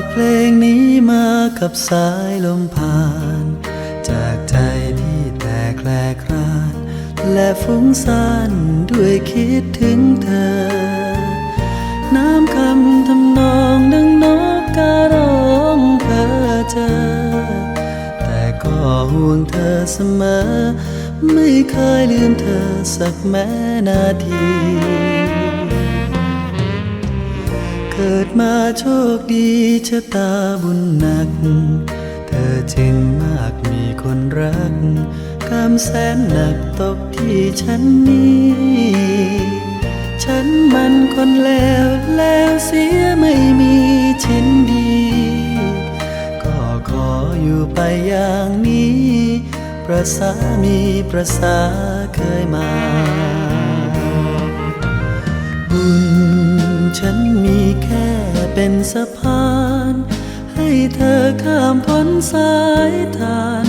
ากเพลงนี้มากับสายลมผ่าน จากใจที่แตกแคลคลาน และฟุ้งซ่านด้วยคิดถึงเธอ น้ำคำทำนองดังนกการ้องเพ้อเจอ แต่ก็ห่วงเธอเสมอ ไม่เคยลืมเธอสักแม้นาที กิดมาโชคดีชะตาบุญหนัก เธอจึงมากมีคนรักกรรมแสนหนักตกที่ฉันนี้ ฉันมันคนแล้วแล้วเสียไม่มีชิ้นดี ก็ขออยู่ไปอย่างนี้ ประสามีประสาเคยมาบุญ ฉันมีแค่เป็นสะพาน ให้เธอข้ามพ้นสายทาน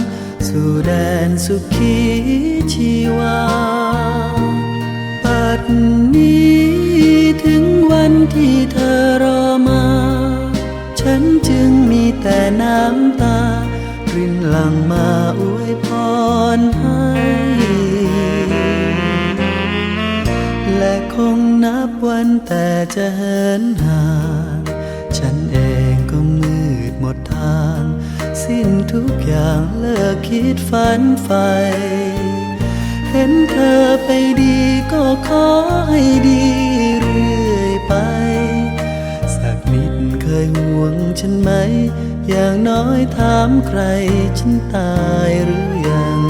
สู่แดนสุขีชีวาปัดนี้ถึงวันที่เธอรอมา ฉันจึงมีแต่น้ำตารินหลังมาอวยพรให้ คงนับวันแต่จะเหินห่าง ฉันเองก็มืดหมดทาง สิ้นทุกอย่างเลิกคิดฝันใฝ่เห็นเธอไปดีก็ขอให้ดีเรื่อยไป สักนิดเคยห่วงฉันไหม อย่างน้อยถามใคร ฉันตายหรือยัง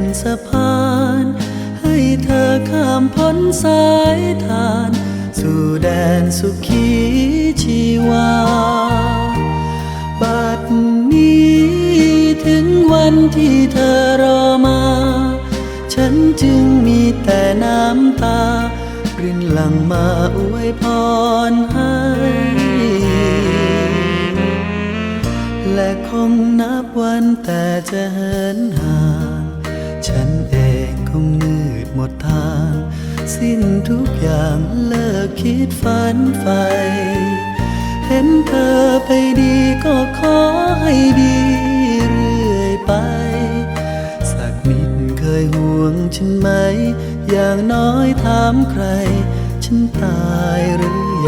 เป็นสะพาน ให้เธอข้ามพ้นสายทาน สู่แดนสุขีชีวา บัดนี้ถึงวันที่เธอรอมา ฉันจึงมีแต่น้ำตารินหลังมาอวยพรให้ และคงนับวันแต่จะเหินห่าง ทุกอย่างเลิกคิดฝันใฝ่เห็นเธอไปดีก็ขอให้ดีเรื่อยไป สักนิดเคยห่วงฉันไหม อย่างน้อยถามใคร ฉันตายหรือยัง